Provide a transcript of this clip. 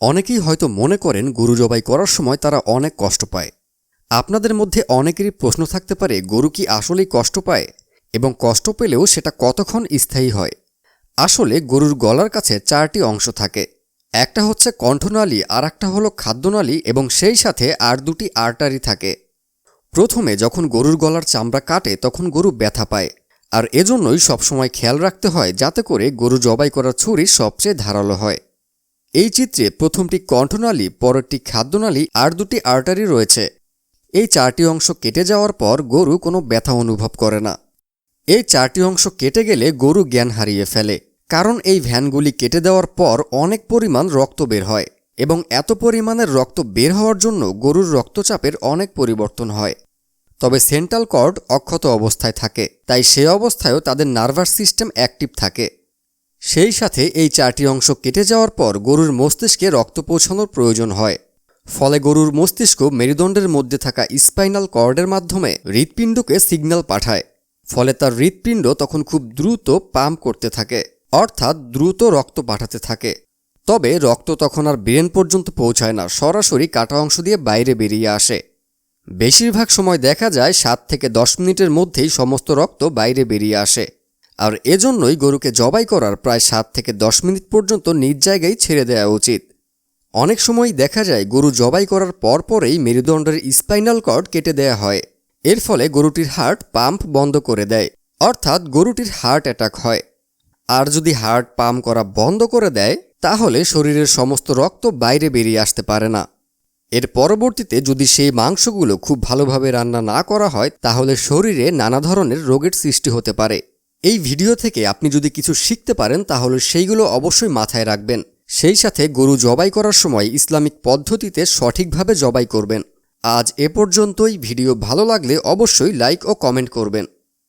অনেকেই হয়তো মনে করেন গরু জবাই করার সময় তারা অনেক কষ্ট পায়। আপনাদের মধ্যে অনেকেরই প্রশ্ন থাকতে পারে, গরু কি আসলেই কষ্ট পায়? এবং কষ্ট পেলেও সেটা কতক্ষণ স্থায়ী হয়? আসলে গরুর গলার কাছে চারটি অংশ থাকে। একটা হচ্ছে কণ্ঠনালী আর একটা হলো খাদ্যনালী এবং সেই সাথে আর দুটি আর্টারি থাকে। প্রথমে যখন গরুর গলার চামড়া কাটে, তখন গরু ব্যথা পায়। আর এজন্যই সবসময় খেয়াল রাখতে হয়, যাতে করে গরু জবাই করার ছুরি সবচেয়ে ধারালো হয়। এই চিত্রে প্রথমটি কণ্ঠনালী, পরেরটি খাদ্যনালী আর দুটি আর্টারি রয়েছে। এই চারটি অংশ কেটে যাওয়ার পর গরু কোনো ব্যথা অনুভব করে না। এই চারটি অংশ কেটে গেলে গরু জ্ঞান হারিয়ে ফেলে, কারণ এই ভ্যানগুলি কেটে দেওয়ার পর অনেক পরিমাণ রক্ত বের হয় এবং এত পরিমাণের রক্ত বের হওয়ার জন্য গরুর রক্তচাপের অনেক পরিবর্তন হয়। তবে সেন্ট্রাল কর্ড অক্ষত অবস্থায় থাকে, তাই সে অবস্থায়ও তাদের নার্ভাস সিস্টেম অ্যাক্টিভ থাকে। সেই সাথে এই চারটি অংশ কেটে যাওয়ার পর গরুর মস্তিষ্কে রক্ত পৌঁছানোর প্রয়োজন হয়। ফলে গরুর মস্তিষ্ক মেরুদণ্ডের মধ্যে থাকা স্পাইনাল কর্ডের মাধ্যমে হৃৎপিণ্ডকে সিগন্যাল পাঠায়। ফলে তার হৃৎপিণ্ড তখন খুব দ্রুত পাম্প করতে থাকে, অর্থাৎ দ্রুত রক্ত পাঠাতে থাকে। তবে রক্ত তখন আর ব্রেন পর্যন্ত পৌঁছায় না, সরাসরি কাটা অংশ দিয়ে বাইরে বেরিয়ে আসে। বেশিরভাগ সময় দেখা যায় সাত থেকে দশ মিনিটের মধ্যেই সমস্ত রক্ত বাইরে বেরিয়ে আসে। আর এজন্যই গরুকে জবাই করার প্রায় সাত থেকে দশ মিনিট পর্যন্ত নিজ জায়গায় ছেড়ে দেওয়া উচিত। অনেক সময় দেখা যায় গরু জবাই করার পরপরেই মেরুদণ্ডের স্পাইনাল কর্ড কেটে দেয়া হয়। এর ফলে গরুটির হার্ট পাম্প বন্ধ করে দেয়, অর্থাৎ গরুটির হার্ট অ্যাটাক হয়। আর যদি হার্ট পাম্প করা বন্ধ করে দেয়, তাহলে শরীরের সমস্ত রক্ত বাইরে বেরিয়ে আসতে পারে না। এর পরবর্তীতে যদি সেই মাংসগুলো খুব ভালোভাবে রান্না না করা হয়, তাহলে শরীরে নানা ধরনের রোগের সৃষ্টি হতে পারে। এই ভিডিও থেকে আপনি যদি কিছু শিখতে পারেন, তাহলে সেইগুলো অবশ্যই মাথায় রাখবেন। সেই সাথে গরু জবাই করার সময় ইসলামিক পদ্ধতিতে সঠিকভাবে জবাই করবেন। আজ এ পর্যন্তই। ভিডিও ভালো লাগলে অবশ্যই লাইক ও কমেন্ট করবেন।